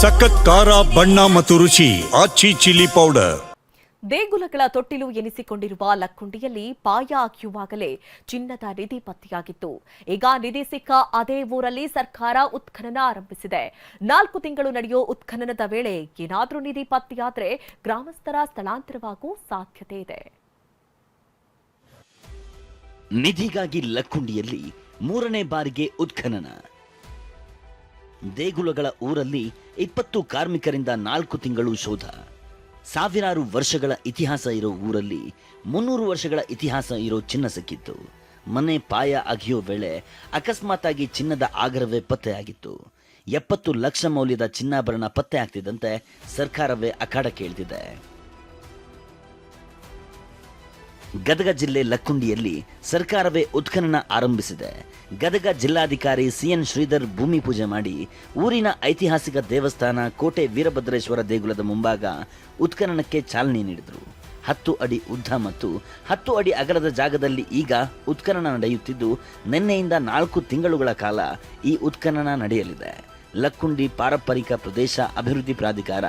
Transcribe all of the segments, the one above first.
ಸಖತ್ ಖಾರ ಬಣ್ಣ ಮತ್ತು ರುಚಿ ಆಚಿ ಚಿಲ್ಲಿ ಪೌಡರ್. ದೇಗುಲಗಳ ತೊಟ್ಟಿಲು ಎನಿಸಿಕೊಂಡಿರುವ ಲಕ್ಕುಂಡಿಯಲ್ಲಿ ಪಾಯ ಹಾಕಿಯುವಾಗಲೇ ಚಿನ್ನದ ನಿಧಿ ಪತ್ತೆಯಾಗಿತ್ತು. ಈಗ ನಿಧಿ ಸಿಕ್ಕ ಅದೇ ಊರಲ್ಲಿ ಸರ್ಕಾರ ಉತ್ಖನನ ಆರಂಭಿಸಿದೆ. ನಾಲ್ಕು ತಿಂಗಳು ನಡೆಯೋ ಉತ್ಖನನದ ವೇಳೆ ಏನಾದರೂ ನಿಧಿ ಪತ್ತೆಯಾದರೆ ಗ್ರಾಮಸ್ಥರ ಸ್ಥಳಾಂತರವಾಗುವ ಸಾಧ್ಯತೆ ಇದೆ. ನಿಧಿಗಾಗಿ ಲಕ್ಕುಂಡಿಯಲ್ಲಿ ಮೂರನೇ ಬಾರಿಗೆ ಉತ್ಖನನ. ದೇಗುಲಗಳ ಊರಲ್ಲಿ ಇಪ್ಪತ್ತು ಕಾರ್ಮಿಕರಿಂದ ನಾಲ್ಕು ತಿಂಗಳು ಶೋಧ. ಸಾವಿರಾರು ವರ್ಷಗಳ ಇತಿಹಾಸ ಇರೋ ಊರಲ್ಲಿ ಮುನ್ನೂರು ವರ್ಷಗಳ ಇತಿಹಾಸ ಇರೋ ಚಿನ್ನ ಸಿಕ್ಕಿತ್ತು. ಮನೆ ಪಾಯ ಅಗಿಯೋ ವೇಳೆ ಅಕಸ್ಮಾತ್ತಾಗಿ ಚಿನ್ನದ ಆಗರವೇ ಪತ್ತೆಯಾಗಿತ್ತು ಎಪ್ಪತ್ತು ಲಕ್ಷ ಮೌಲ್ಯದ ಚಿನ್ನಾಭರಣ ಪತ್ತೆ ಆಗ್ತಿದ್ದಂತೆ ಸರ್ಕಾರವೇ ಅಖಾಡ ಇಳಿದಿದೆ ಗದಗ ಜಿಲ್ಲೆ ಲಕ್ಕುಂಡಿಯಲ್ಲಿ ಸರ್ಕಾರವೇ ಉತ್ಖನನ ಆರಂಭಿಸಿದೆ. ಗದಗ ಜಿಲ್ಲಾಧಿಕಾರಿ ಸಿಎನ್ ಶ್ರೀಧರ್ ಭೂಮಿ ಪೂಜೆ ಮಾಡಿ ಊರಿನ ಐತಿಹಾಸಿಕ ದೇವಸ್ಥಾನ ಕೋಟೆ ವೀರಭದ್ರೇಶ್ವರ ದೇಗುಲದ ಮುಂಭಾಗ ಉತ್ಖನನಕ್ಕೆ ಚಾಲನೆ ನೀಡಿದರು. ಹತ್ತು ಅಡಿ ಉದ್ದ ಮತ್ತು ಹತ್ತು ಅಡಿ ಅಗಲದ ಜಾಗದಲ್ಲಿ ಈಗ ಉತ್ಖನನ ನಡೆಯುತ್ತಿದ್ದು, ನಿನ್ನೆಯಿಂದ ನಾಲ್ಕು ತಿಂಗಳುಗಳ ಕಾಲ ಈ ಉತ್ಖನನ ನಡೆಯಲಿದೆ. ಲಕ್ಕುಂಡಿ ಪಾರಂಪರಿಕ ಪ್ರದೇಶ ಅಭಿವೃದ್ಧಿ ಪ್ರಾಧಿಕಾರ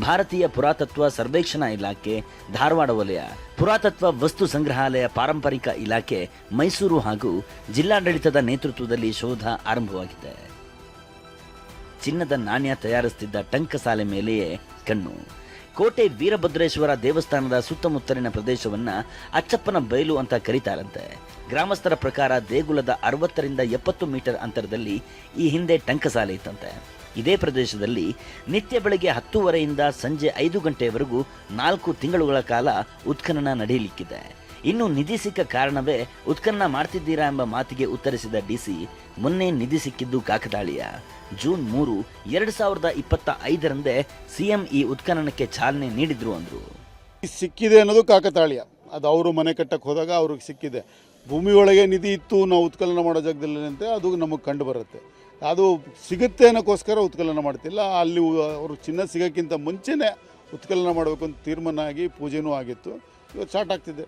ಭಾರತೀಯ ಪುರಾತತ್ವ ಸರ್ವೇಕ್ಷಣಾ ಇಲಾಖೆ, ಧಾರವಾಡ ವಲಯ. ಪುರಾತತ್ವ ವಸ್ತು ಸಂಗ್ರಹಾಲಯ ಪಾರಂಪರಿಕ ಇಲಾಖೆ, ಮೈಸೂರು ಹಾಗೂ ಜಿಲ್ಲಾಡಳಿತದ ನೇತೃತ್ವದಲ್ಲಿ ಶೋಧ ಆರಂಭವಾಗಿದೆ. ಚಿನ್ನದ ನಾಣ್ಯ ತಯಾರಿಸುತ್ತಿದ್ದ ಟಂಕಸಾಲೆ ಮೇಲೆಯೇ ಕಣ್ಣು. ಕೋಟೆ ವೀರಭದ್ರೇಶ್ವರ ದೇವಸ್ಥಾನದ ಸುತ್ತಮುತ್ತಲಿನ ಪ್ರದೇಶವನ್ನ ಅಚ್ಚಪ್ಪನ ಬಯಲು ಅಂತ ಕರೀತಾರಂತೆ. ಗ್ರಾಮಸ್ಥರ ಪ್ರಕಾರ ದೇಗುಲದ ಅರವತ್ತರಿಂದ ಎಪ್ಪತ್ತು ಮೀಟರ್ ಅಂತರದಲ್ಲಿ ಈ ಹಿಂದೆ ಟಂಕಸಾಲೆ ಇತ್ತಂತೆ. ಇದೇ ಪ್ರದೇಶದಲ್ಲಿ ನಿತ್ಯ ಬೆಳಗ್ಗೆ ಹತ್ತೂವರೆಯಿಂದ ಸಂಜೆ ಐದು ಗಂಟೆಯವರೆಗೂ ನಾಲ್ಕು ತಿಂಗಳುಗಳ ಕಾಲ ಉತ್ಖನನ ನಡೆಯಲಿಕ್ಕಿದೆ. ಇನ್ನು ನಿಧಿ ಸಿಕ್ಕ ಕಾರಣವೇ ಉತ್ಖನನ ಮಾಡ್ತಿದ್ದೀರಾ ಎಂಬ ಮಾತಿಗೆ ಉತ್ತರಿಸಿದ ಡಿಸಿ ಮೊನ್ನೆ ನಿಧಿ ಸಿಕ್ಕಿದ್ದು ಕಾಕತಾಳೀಯ. ಜೂನ್ ಮೂರು, ಎರಡು ಸಾವಿರದ ಇಪ್ಪತ್ತ ಐದರಂದೇ ಸಿಎಂ ಈ ಉತ್ಖನನಕ್ಕೆ ಚಾಲನೆ ನೀಡಿದ್ರು ಅಂದ್ರು. ಸಿಕ್ಕಿದೆ ಅನ್ನೋದು ಕಾಕತಾಳೀಯ. ಅದು ಅವರು ಮನೆ ಕಟ್ಟಕ್ಕೆ ಹೋದಾಗ ಅವ್ರಿಗೆ ಸಿಕ್ಕಿದೆ. ಭೂಮಿ ಒಳಗೆ ನಿಧಿ ಇತ್ತು, ನಾವು ಉತ್ಕಲನ ಮಾಡೋ ಜಾಗದಲ್ಲಿ ಅಂತ, ಅದು ನಮಗೆ ಕಂಡು ಬರುತ್ತೆ. ಅದು ಸಿಗುತ್ತೆ ಅನ್ನೋಕ್ಕೋಸ್ಕರ ಉತ್ಕಲನ ಮಾಡ್ತಿಲ್ಲ. ಅಲ್ಲಿ ಅವರು ಚಿನ್ನ ಸಿಗೋಕ್ಕಿಂತ ಮುಂಚೆನೇ ಉತ್ಕಲನ ಮಾಡಬೇಕು ಅಂತ ತೀರ್ಮಾನ ಆಗಿ ಪೂಜೆನೂ ಆಗಿತ್ತು. ಇವತ್ತು ಸ್ಟಾರ್ಟ್ ಆಗ್ತಿದೆ.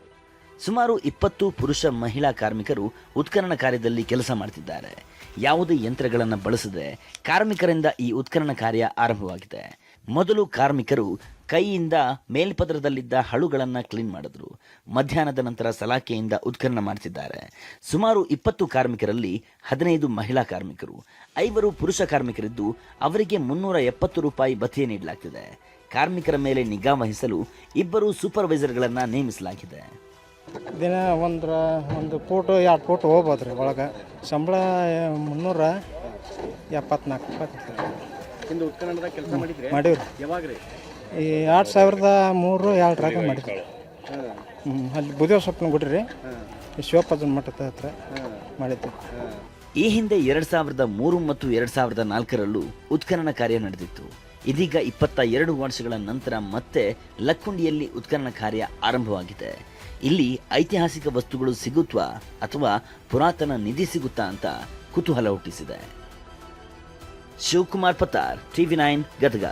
ಸುಮಾರು ಇಪ್ಪತ್ತು ಪುರುಷ ಮಹಿಳಾ ಕಾರ್ಮಿಕರು ಉತ್ಕರಣ ಕಾರ್ಯದಲ್ಲಿ ಕೆಲಸ ಮಾಡ್ತಿದ್ದಾರೆ. ಯಾವುದೇ ಯಂತ್ರಗಳನ್ನು ಬಳಸದೆ ಕಾರ್ಮಿಕರಿಂದ ಈ ಉತ್ಕರಣ ಕಾರ್ಯ ಆರಂಭವಾಗಿದೆ. ಮೊದಲು ಕಾರ್ಮಿಕರು ಕೈಯಿಂದ ಮೇಲ್ಪದರದಲ್ಲಿದ್ದ ಹಳುಗಳನ್ನು ಕ್ಲೀನ್ ಮಾಡಿದ್ರು. ಮಧ್ಯಾಹ್ನದ ನಂತರ ಸಲಾಕೆಯಿಂದ ಉತ್ಖನನ ಮಾಡ್ತಿದ್ದಾರೆ ಸುಮಾರು ಇಪ್ಪತ್ತು ಕಾರ್ಮಿಕರಲ್ಲಿ ಹದಿನೈದು ಮಹಿಳಾ ಕಾರ್ಮಿಕರು ಐವರು ಪುರುಷ ಕಾರ್ಮಿಕರಿದ್ದು ಅವರಿಗೆ ಮುನ್ನೂರ ಎಪ್ಪತ್ತು ರೂಪಾಯಿ ಭತ್ಯೆ ನೀಡಲಾಗ್ತಿದೆ. ಕಾರ್ಮಿಕರ ಮೇಲೆ ನಿಗಾ ವಹಿಸಲು ಇಬ್ಬರು ಸೂಪರ್ವೈಸರ್ಗಳನ್ನು ನೇಮಿಸಲಾಗಿದೆ. ದಿನ ಒಂದರ ಒಂದು ಕೋಟು ಎರಡು ಕೋಟು ಹೋಗ್ಬೋದು ರೀ ಒಳಗೆ. ಸಂಬಳ ಮುನ್ನೂರ ಎಪ್ಪತ್ನಾಲ್ಕು ರೂಪಾಯಿ. ಕೆಲಸ ಮಾಡಿದ್ರಿ ಮಾಡೀವಿ ಯಾವಾಗ ರೀ ಈ ಎರಡು ಸಾವಿರದ ಮೂರು ಎರಡರಾಗ ಮಾಡಿದ್ವಿ. ಹ್ಞೂ ಅಲ್ಲಿ ಬುದೇವ್ ಸ್ವಪ್ನ ಗುಡಿ ರೀ ಶಿವಪ್ಪನ ಮಠದ ಹತ್ರ ಮಾಡಿದ್ವಿ. ಈ ಹಿಂದೆ ಎರಡು ಸಾವಿರದ ಮೂರು ಮತ್ತು ಎರಡು ಸಾವಿರದ ನಾಲ್ಕರಲ್ಲೂ ಉತ್ಖನನ ಕಾರ್ಯ ನಡೆದಿತ್ತು. ಇದೀಗ ಇಪ್ಪತ್ತ ಎರಡು ವರ್ಷಗಳ ನಂತರ ಮತ್ತೆ ಲಕ್ಕುಂಡಿಯಲ್ಲಿ ಉತ್ಖನನ ಕಾರ್ಯ ಆರಂಭವಾಗಿದೆ. ಇಲ್ಲಿ ಐತಿಹಾಸಿಕ ವಸ್ತುಗಳು ಸಿಗುತ್ವಾ ಅಥವಾ ಪುರಾತನ ನಿಧಿ ಸಿಗುತ್ತಾ ಅಂತ ಕುತೂಹಲ ಹುಟ್ಟಿಸಿದೆ. Shivakumar Patar TV nine, Gadag.